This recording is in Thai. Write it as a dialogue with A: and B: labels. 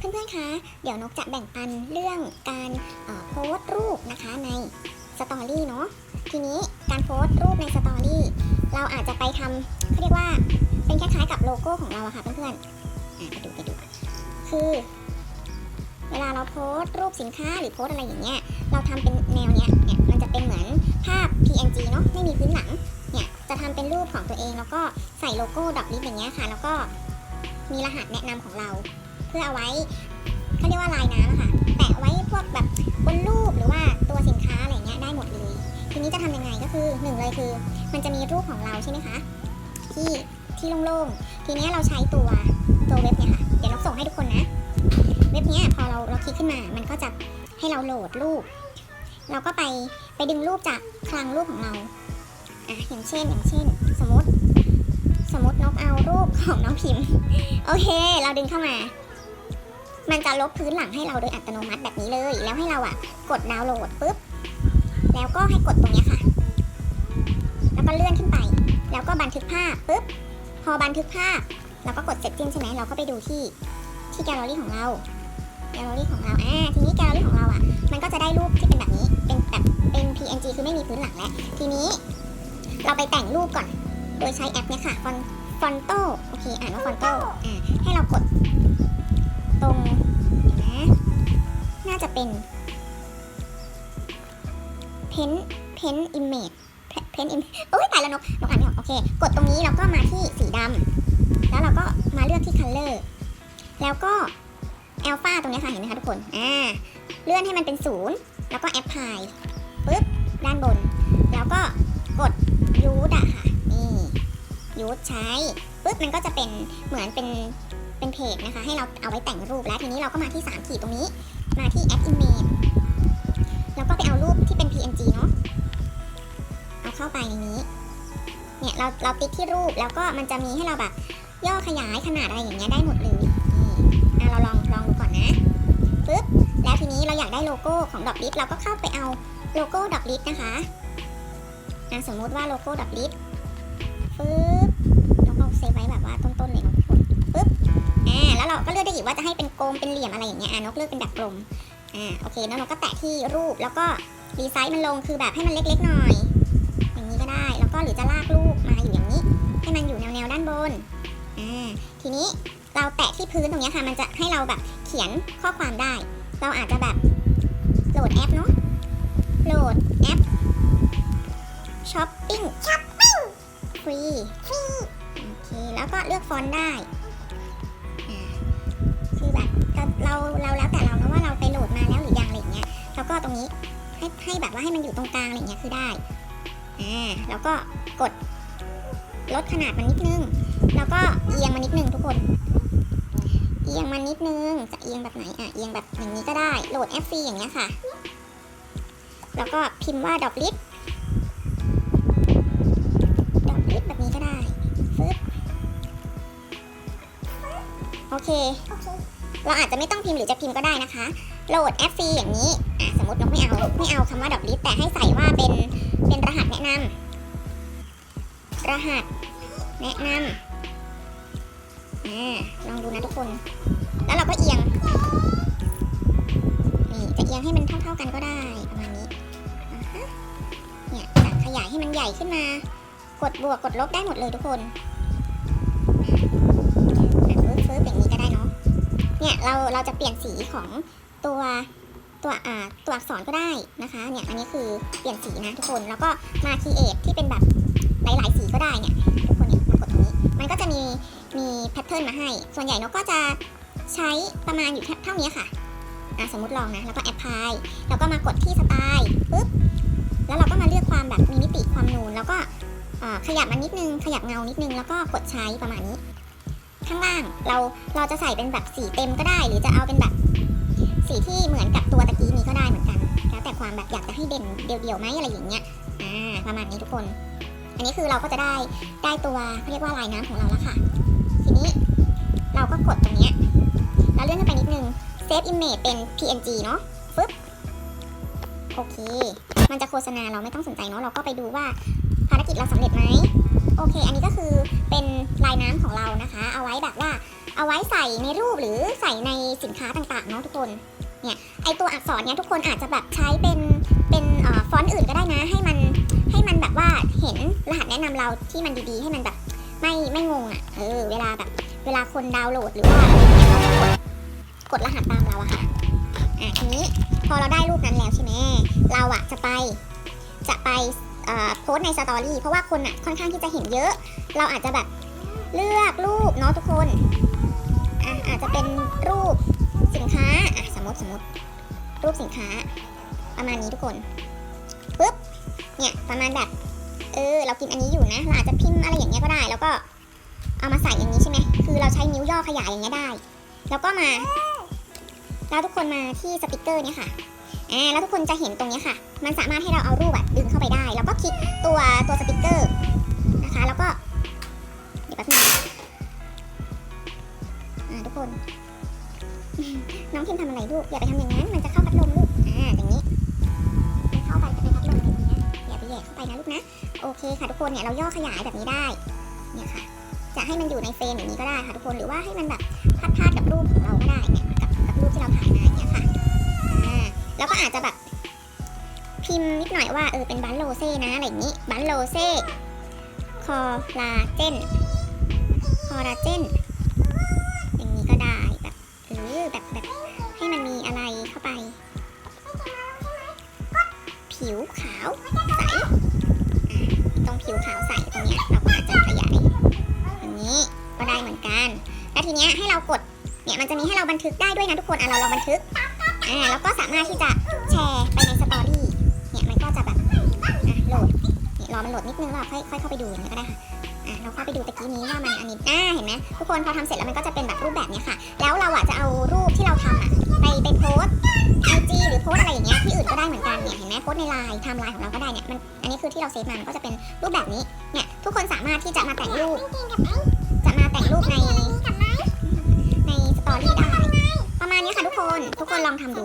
A: เพื่อนๆ คะ เดี๋ยวนกจะแบ่งปันเรื่องการโพสต์รูปนะคะในสตอรี่เนาะ ทีนี้การโพสต์รูปในสตอรี่เราอาจจะไปทำเขาเรียกว่าเป็นคล้ายๆกับโลโก้ของเราอะค่ะเพื่อนๆอะไปดูไปดู คือ เวลาเราโพสต์รูปสินค้าหรือโพสต์อะไรอย่างเงี้ย เราทำเป็นแนวเนี้ยเนี่ยมันจะเป็นเหมือนภาพ PNG เนาะไม่มีพื้นหลัง เนี่ยจะทำเป็นรูปของตัวเองแล้วก็ใส่โลโก้ดอกลิฟอย่างเงี้ยค่ะ แล้วก็ มีรหัสแนะนำของเรา เพื่อเอาไว้เขาเรียกว่าลายน้ำค่ะ แปะไว้พวกแบบบนรูปหรือว่าตัวสินค้าอะไรเงี้ยได้หมดเลย ทีนี้จะทำยังไงก็คือหนึ่งเลยคือ มันจะมีรูปของเราใช่ไหมคะที่ที่โล่งๆ ทีนี้เราใช้ตัวตัวเว็บเนี่ยค่ะ เดี๋ยวเราส่งให้ทุกคนนะ เว็บเนี้ยพอเราเราคลิกขึ้นมา มันก็จะให้เราโหลดรูป เราก็ไปไปดึงรูปจากคลังรูปของเราอะอย่างเช่นอย่างเช่น ของน้องพิมพ์ โอเค เราดึงเข้ามา มันจะลบพื้นหลังให้เราโดยอัตโนมัติแบบนี้เลย แล้วให้เราอะ กดดาวน์โหลดปุ๊บ แล้วก็ให้กดตรงนี้ค่ะ แล้วก็เลื่อนขึ้นไป แล้วก็บันทึกภาพปุ๊บ พอบันทึกภาพ เราก็กดเสร็จสิ้นใช่ไหม เราก็ไปดูที่ที่แกลเลอรี่ของเรา แกลเลอรี่ของเรา อ่า ทีนี้แกลเลอรี่ของเราอะ มันก็จะได้รูปที่เป็นแบบนี้ เป็นแบบเป็น PNG คือไม่มีพื้นหลังแล้ว ทีนี้ เราไปแต่งรูปก่อน โดยใช้แอปเนี้ยค่ะฟอน ฟอนโตโอเค อ่านว่าฟอนโตอ่าให้เรากด ตรงนะน่าจะเป็นเพนเพนอิมเมจเพนอิมโอ้ยตายแล้วนกนกอ่านไม่ออกโอเค กดตรงนี้แล้วก็มาที่สีดำแล้วเราก็มาเลือกที่ color แล้วก็ alpha ตรงนี้ค่ะเห็นไหมคะทุกคนอ่าเลื่อนให้มันเป็นศูนย์แล้วก็ apply ปึ๊บด้านบน แล้วก็กด use อะค่ะ นี่ use ใช้ปึ๊บมันก็จะเป็นเหมือนเป็นเป็นเพจนะคะ ให้เราเอาไว้แต่งรูปแล้วทีนี้เราก็มาที่3ขีดตรงนี้ มาที่ add image แล้วก็ไปเอารูปที่เป็น PNG เนาะเอาเข้าไปในนี้เนี่ยเราเราติ๊กที่รูปแล้วก็มันจะมีให้เราแบบย่อขยายขนาดอะไรอย่างเงี้ยได้หมดเลยนี่อะเราลองลองดูก่อนนะปึ๊บแล้วทีนี้เราอยากได้โลโก้ของดอกลิฟเราก็เข้าไปเอาโลโก้ดอกลิฟนะคะอะสมมุติว่าโลโก้ดอกลิฟปึ๊บ เซฟไว้แบบว่าต้นๆเลยเนาะทุกคนปึ๊บอ่าแล้วเราก็เลือกได้อีกว่าจะให้เป็นกลมเป็นเหลี่ยมอะไรอย่างเงี้ยอ่านกเลือกเป็นแบบกลมอ่าโอเคแล้วนกก็แตะที่รูปแล้วก็รีไซส์มันลงคือแบบให้มันเล็กๆหน่อย อย่างนี้ก็ได้แล้วก็หรือจะลากรูปมาอยู่อย่างนี้ ให้มันอยู่แนวๆด้านบนอ่าทีนี้เราแตะที่พื้นตรงเนี้ยค่ะ มันจะให้เราแบบเขียนข้อความได้ เราอาจจะแบบโหลดแอปเนาะโหลดแอปช้อปปิ้งช้อปปิ้งฟรีฟรี โอเค แล้วก็เลือกฟอนต์ได้คือแบบเราเราแล้วแต่เรานะว่าเราไปโหลดมาแล้วหรือยังอะไรอย่างเงี้ยแล้วก็ตรงนี้ให้ให้แบบว่าให้มันอยู่ตรงกลางอะไรอย่างเงี้ยคือได้อ่าแล้วก็กดลดขนาดมันนิดนึง แล้วก็เอียงมานิดนึงทุกคน เอียงมานิดนึงจะเอียงแบบไหนอะเอียงแบบอย่างนี้ก็ได้โหลดแอปฟรีอย่างเงี้ยค่ะ แล้วก็พิมพ์ว่าดอกลิฟ โอเค เราอาจจะไม่ต้องพิมพ์หรือจะพิมพ์ก็ได้นะคะ โหลดแอปฟรีอย่างนี้ อะสมมตินกไม่เอา ไม่เอาคำว่าดอกลิฟแต่ให้ใส่ว่าเป็นเป็นรหัสแนะนำรหัสแนะนำอ่าลองดูนะทุกคน แล้วเราก็เอียง นี่จะเอียงให้มันเท่าๆกันก็ได้ประมาณนี้เนี่ยขยายให้มันใหญ่ขึ้นมา กดบวกกดลบได้หมดเลยทุกคน เนี่ยเราเราจะเปลี่ยนสีของตัวตัวอ่าตัวอักษรก็ได้นะคะเนี่ยอันนี้คือเปลี่ยนสีนะทุกคนแล้วก็มาคีเอทที่เป็นแบบหลายๆสีก็ได้เนี่ยทุกคนเนี่ยมากดตรงนี้ มันก็จะมีมีแพทเทิร์นมาให้ ส่วนใหญ่นกก็จะใช้ประมาณอยู่เท่านี้ค่ะอะสมมติลองนะแล้วก็แอปพลายแล้วก็มากดที่สไตล์ปุ๊บแล้วเราก็มาเลือกความแบบมีมิติความนูนแล้วก็ขยับมันนิดนึงขยับเงานิดนึงแล้วก็กดใช้ประมาณนี้ ข้างล่าง เราเราจะใส่เป็นแบบสีเต็มก็ได้ หรือจะเอาเป็นแบบสีที่เหมือนกับตัวตะกี้นี้ก็ได้เหมือนกัน แล้วแต่ความแบบอยากจะให้เด่นเดี่ยวๆไหมอะไรอย่างเงี้ยอ่าประมาณนี้ทุกคน อันนี้คือเราก็จะได้ได้ตัวเขาเรียกว่าลายน้ำของเราแล้วค่ะ ทีนี้เราก็กดตรงเนี้ยแล้วเลื่อนขึ้นไปนิดนึง Save Image เป็น PNG เนาะฟึบโอเค มันจะโฆษณาเราไม่ต้องสนใจเนาะเราก็ไปดูว่าภารกิจเราสำเร็จไหม โอเค อันนี้ก็คือเป็นลายน้ำของเรานะคะ เอาไว้แบบว่าเอาไว้ใส่ในรูปหรือใส่ในสินค้าต่างๆเนาะทุกคนเนี่ยไอตัวอักษรเนี่ยทุกคนอาจจะแบบใช้เป็นเป็นอฟอนต์อื่นก็ได้นะ ให้มันให้มันแบบว่าเห็นรหัสแนะนำเราที่มันดีๆ ให้มันแบบไม่ไม่งงอะเออเวลาแบบเวลาคนดาวน์โหลดหรือว่าอะไรางเงี้ยเขาจะกดกดรหัสตามเราอะค่ะอะทีนี้พอเราได้รูปนั้นแล้วใช่ไหมเราอะจะไปจะไป โพสในสตอรี่เพราะว่าคนอะค่อนข้างที่จะเห็นเยอะ เราอาจจะแบบเลือกรูปเนาะทุกคนอะอาจจะเป็นรูปสินค้าอะสมมติสมมติรูปสินค้า ประมาณนี้ทุกคนปุ๊บเนี่ยประมาณแบบเออเรากินอันนี้อยู่นะเราอาจจะพิมพ์อะไรอย่างเงี้ยก็ได้ แล้วก็เอามาใส่อย่างนี้ใช่ไหมคือเราใช้นิ้วย่อขยายอย่างเงี้ยได้ แล้วก็มา แล้วทุกคนมาที่สติกเกอร์เนี่ยค่ะ อ่าแล้วทุกคนจะเห็นตรงนี้ค่ะ มันสามารถให้เราเอารูปอะดึงเข้าไปได้ แล้วก็คลิกตัวตัวสติกเกอร์นะคะ แล้วก็ เดี๋ยวแป๊บนึงอ่าทุกคน น้องพิมทำอะไรลูก อย่าไปทำอย่างนั้น มันจะเข้าพัดลมลูก อ่าอย่างนี้มันเข้าไปจะเป็นพัดลมอย่างเงี้ยอย่าไปแหย่เข้าไปนะลูกนะ โอเคค่ะทุกคนเนี่ยเราย่อขยายแบบนี้ได้ เนี่ยค่ะ จะให้มันอยู่ในเฟรมอย่างนี้ก็ได้ค่ะทุกคน หรือว่าให้มันแบบพัดพาดๆกับรูปของเราก็ได้เนี่ยกับกับรูปที่เราถ่ายมา แล้วก็อาจจะแบบพิมพ์นิดหน่อยว่าเออเป็นบันโลเซ่นะอะไรอย่างนี้บันโลเซ่คอลาเจนคอลาเจนอย่างนี้ก็ได้แบบเออแบบแบบให้มันมีอะไรเข้าไป ผิวขาวใสตรงผิวขาวใสตรงเนี้ยเราก็อาจจะขยายอย่างนี้ก็ได้เหมือนกัน แล้วทีเนี้ยให้เรากดเนี่ยมันจะมีให้เราบันทึกได้ด้วยนะทุกคนอะเราลองบันทึก อ่าแล้วก็สามารถที่จะแชร์ไปในสตอรี่เนี่ยมันก็จะแบบอะโหลดเนี่ยรอมันโหลดนิดนึงแล้วค่อยค่อยเข้าไปดูอย่างนี้ก็ได้ค่ะอะเราเข้าไปดูตะกี้นี้ว่ามันอันนี้อ่าเห็นไหมทุกคนพอทำเสร็จแล้วมันก็จะเป็นแบบรูปแบบเนี้ยค่ะ แล้วเราอะจะเอารูปที่เราทำอะไปไปโพสไอจีหรือโพสอะไรอย่างเงี้ยที่อื่นก็ได้เหมือนกันเนี่ยเห็นไหมโพสในไลน์ไทม์ไลน์ของเราก็ได้เนี่ยมันอันนี้คือที่เราเซฟมามันก็จะเป็นรูปแบบนี้เนี่ยทุกคนสามารถที่จะมาแต่งรูปจะมาแต่งรูปในในสตอรี่ได้ นี้ค่ะทุกคน ทุกคนลองทำดู